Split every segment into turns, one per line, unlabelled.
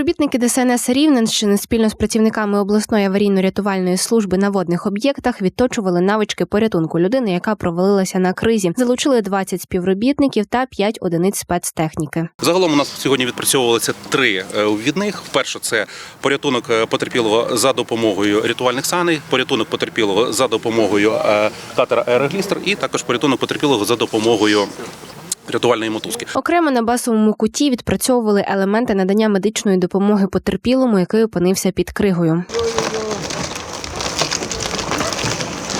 Співробітники ДСНС Рівненщини спільно з працівниками обласної аварійно-рятувальної служби на водних об'єктах відточували навички порятунку людини, яка провалилася на кризі. Залучили 20 співробітників та 5 одиниць спецтехніки.
Загалом у нас сьогодні відпрацьовувалися від них. Перше це порятунок е, потерпілого за допомогою рятувальних саней, порятунок потерпілого за допомогою е, катера Аероглістер і також порятунок потерпілого за допомогою рятувальної мотузки.
Окремо на басовому куті відпрацьовували елементи надання медичної допомоги потерпілому, який опинився під кригою.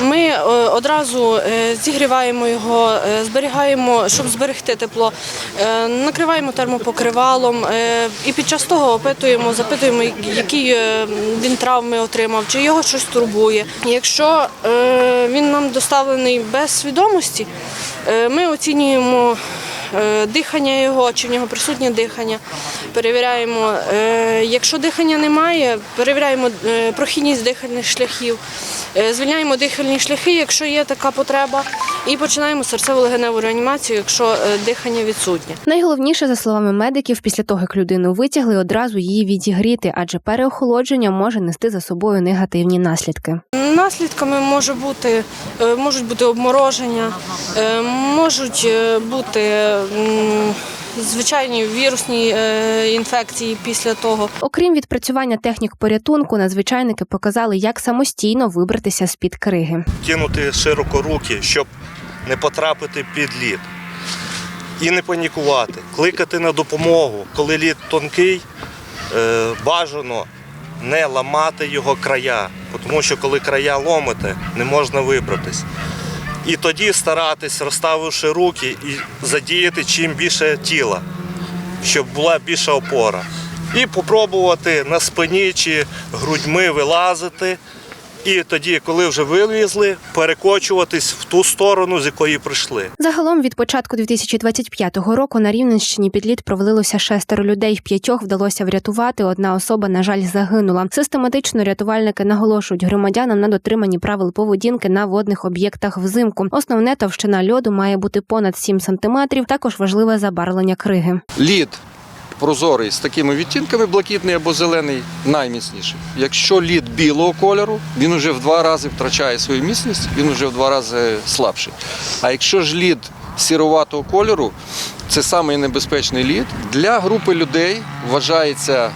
Ми е, одразу е, зігріваємо його, е, зберігаємо, щоб зберегти тепло, накриваємо термопокривалом і під час того опитуємо, запитуємо, які він травми отримав, чи його щось турбує. Якщо він нам доставлений без свідомості, ми оцінюємо дихання його, чи в нього присутнє дихання. Перевіряємо, е, якщо дихання немає, перевіряємо е, прохідність дихальних шляхів, е, звільняємо дихальні шляхи, якщо є така потреба, і починаємо серцево-легеневу реанімацію, якщо е, дихання відсутнє.
Найголовніше, за словами медиків, після того як людину витягли, одразу її відігріти, адже переохолодження може нести за собою негативні наслідки.
Наслідками може бути, е, можуть бути обмороження, е, можуть бути звичайні вірусні е, інфекції після того.
Окрім відпрацювання технік порятунку, надзвичайники показали, як самостійно вибратися з під криги.
кинути широко руки, щоб не потрапити під лід. І не панікувати, кликати на допомогу. Коли лід тонкий, е, бажано не ламати його края, тому що коли края ломите, не можна вибратись. І тоді старатись, розставивши руки, і задіяти чим більше тіла, щоб була більша опора. І спробувати на спині чи грудьми вилазити. І тоді, коли вже вилізли, перекочуватись в ту сторону, з якої прийшли.
Загалом від початку 2025 року на Рівненщині під лід провалилося шестеро людей. П'ятьох вдалося врятувати. Одна особа, на жаль, загинула. Систематично рятувальники наголошують громадянам на дотриманні правил поведінки на водних об'єктах взимку. Основне товщина льоду має бути понад 7 сантиметрів. Також важливе забарвлення криги.
Лід прозорий з такими відтінками, блакитний або зелений, найміцніший. Якщо лід білого кольору, він вже в два рази втрачає свою міцність, він уже в два рази слабший. А якщо ж лід сіруватого кольору, це самий небезпечний лід. Для групи людей вважається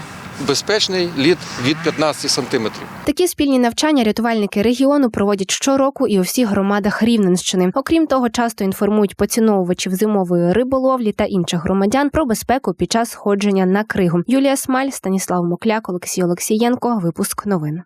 безпечний лід від 15 сантиметрів.
Такі спільні навчання рятувальники регіону проводять щороку і у всіх громадах Рівненщини. Окрім того, часто інформують поціновувачів зимової риболовлі та інших громадян про безпеку під час сходження на кригу. Юлія Смаль, Станіслав Мокляк, Олексій Олексієнко. Випуск новин.